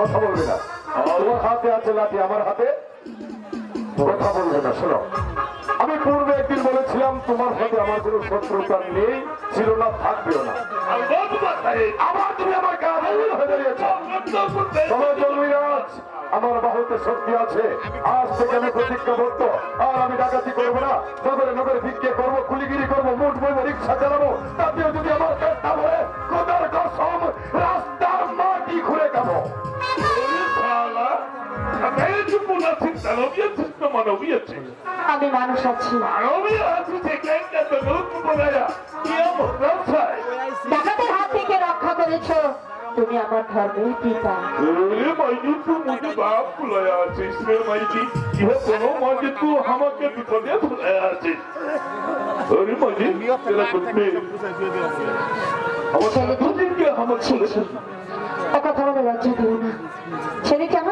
কথা বলবে না। তোমার হাতে আছে লাঠি আমার হাতে? কথা বলবে না শোনো। আমি পূর্বে একদিন বললাম তোমার সাথে আমার কোন শত্রুতা নেই ছিল না। থাকবেও না আমার বাহুতে শক্তি আছে। আজ থেকে আমি আর আমি ডাকাতি করব না। নগরে নগরে ভিক্ষে করব কুলিগিরি করব মুঠ রিক্সা চালাবো। তাতেও যদি আমার রাস্তার মাটি ঘুরে খাব। মানবীয়তে। আমি মানুষ আছি। মানবীয় আছে যে তো লোক বোঝায়া কি হাত থেকে রক্ষা করেছ। তুমি আমার ধর্মের পিতা। ওরে মাইজু তু মুঝে বাপ ভুলায়া আছে রে মাইজি ইহ কোনো মাঝে তু আমাকে বিপদে ভুলায়া আছিস। ওরে মাইজি তেরা কুতবে আমার সাথে দুদিন কে আমার ছিল কথা বলে লজ্জা দিও না।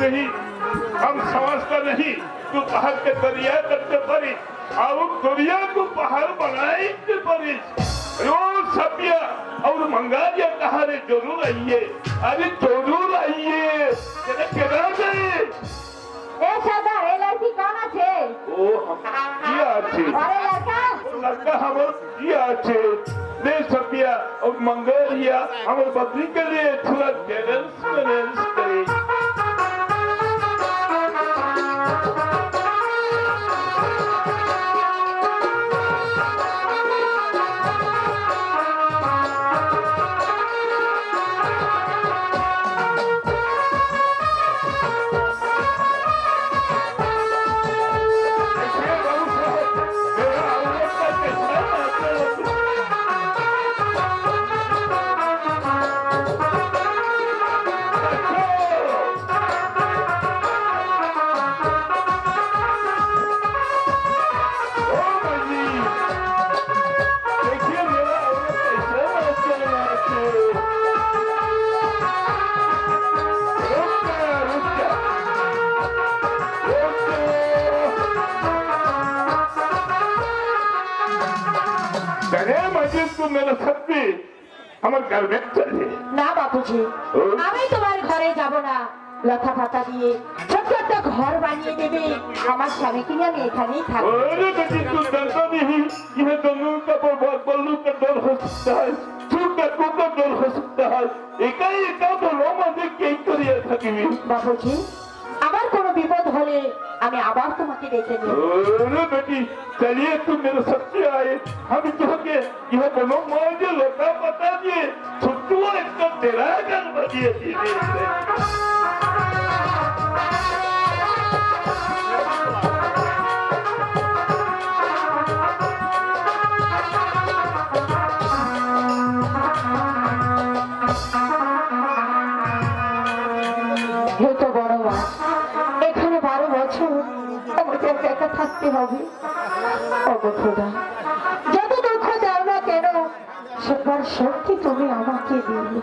नहीं हम समझता नहीं। तू कहा के दरिया करते परी और दरिया को पहाड़ बनाए के परी रोज सपिया और मंगा दिया कहा रे? ज़रूर आइए। अरे ज़रूर आइए। केना जाए ए सदा ए लड़की कौन छे ओ किया छे अरे लड़का? लड़का हम किया छे दे सपिया और मंगोलिया हम बकरी के लिए। थोड़ा बैलेंस बैलेंस करें। আমার গার্বেট চলে না বাবুজি আমি তোমার ঘরে যাব না। লতা পাতা দিয়ে ছোট্ট একটা ঘর বানিয়ে দেবে। আমার স্বামীকে নিয়ে আমি এখানেই থাকব। বাবুজি আমার কোনো বিপদ হলে আমি আবার তোমাকে ডেকে নেব अरे बेटी चलिए तू मेरे सच्चे आए हम तुमके यह दोनों मौजे लोटा बता दिए छुट्टू एकदम तेरा घर बजिए धीरे धीरे হে তো বড় আমাকে একা থাকতে হবে। যত দুঃখ দাও না কেন সেবার শক্তি তুমি আমাকে দিলে।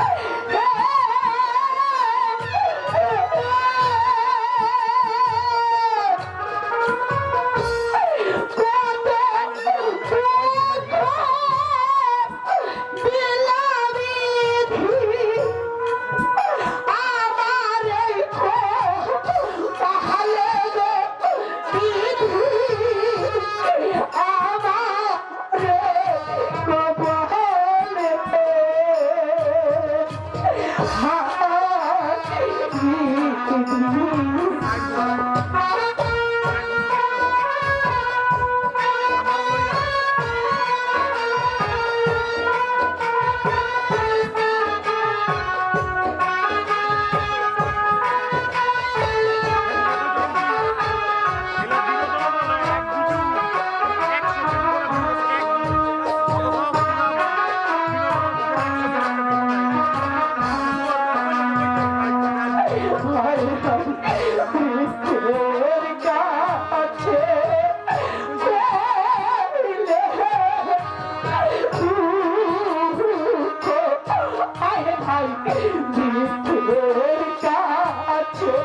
¡Ay! 같아요.